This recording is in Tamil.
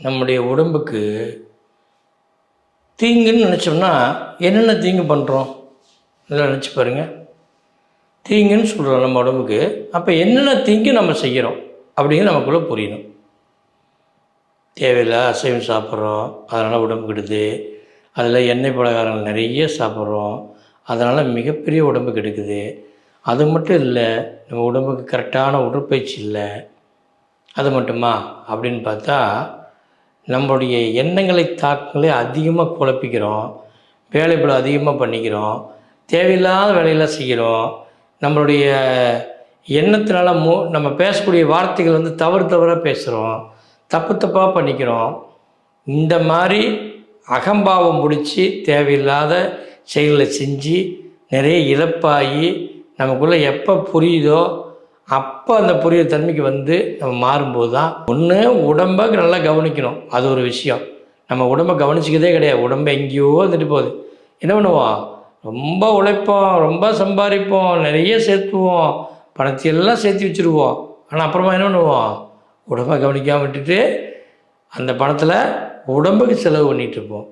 நம்முடைய உடம்புக்கு தீங்குன்னு நினச்சோம்னா என்னென்ன தீங்கு பண்ணுறோம் இதெல்லாம் நினச்சி பாருங்கள் தீங்குன்னு சொல்கிறோம் நம்ம உடம்புக்கு. அப்போ என்னென்ன தீங்கு நம்ம செய்கிறோம் அப்படிங்கிறது நமக்குள்ளே புரியணும். தேவையில்லை அசைவம் சாப்பிட்றோம். அதனால் உடம்பு கெடுது. அதில் எண்ணெய் பலகாரங்கள் நிறைய சாப்பிட்றோம். அதனால் மிகப்பெரிய உடம்பு கெடுக்குது. அது மட்டும் இல்லை நம்ம உடம்புக்கு கரெக்டான உடற்பயிற்சி இல்லை. அது மட்டுமா? அப்படின்னு பார்த்தா நம்மளுடைய எண்ணங்களை தாக்கங்களை அதிகமாக குழப்பிக்கிறோம். வேலைப்பள அதிகமாக பண்ணிக்கிறோம். தேவையில்லாத வேலையெல்லாம் செய்கிறோம். நம்மளுடைய எண்ணத்தினால மூ நம்ம பேசக்கூடிய வார்த்தைகள் வந்து தவறு தவறாக பேசுகிறோம் தப்பு தப்பாக பண்ணிக்கிறோம். இந்த மாதிரி அகம்பாவம் பிடிச்சி தேவையில்லாத செயல்களை செஞ்சு நிறைய இழப்பாகி நமக்குள்ளே எப்போ புரியுதோ அப்போ அந்த புரிய தன்மைக்கு வந்து நம்ம மாறும்போது தான் ஒன்று உடம்பை நல்லா கவனிக்கணும். அது ஒரு விஷயம். நம்ம உடம்பை கவனிச்சிக்கதே கிடையாது. உடம்பை எங்கேயோ வந்துட்டு போகுது. என்ன பண்ணுவோம்? ரொம்ப உழைப்போம் ரொம்ப சம்பாதிப்போம் நிறைய சேர்த்துவோம். பணத்தையெல்லாம் சேர்த்து வச்சுருவோம். ஆனால் அப்புறமா என்ன பண்ணுவோம்? உடம்பை கவனிக்காமல் விட்டுட்டு அந்த பணத்தில் உடம்புக்கு செலவு பண்ணிகிட்ருப்போம்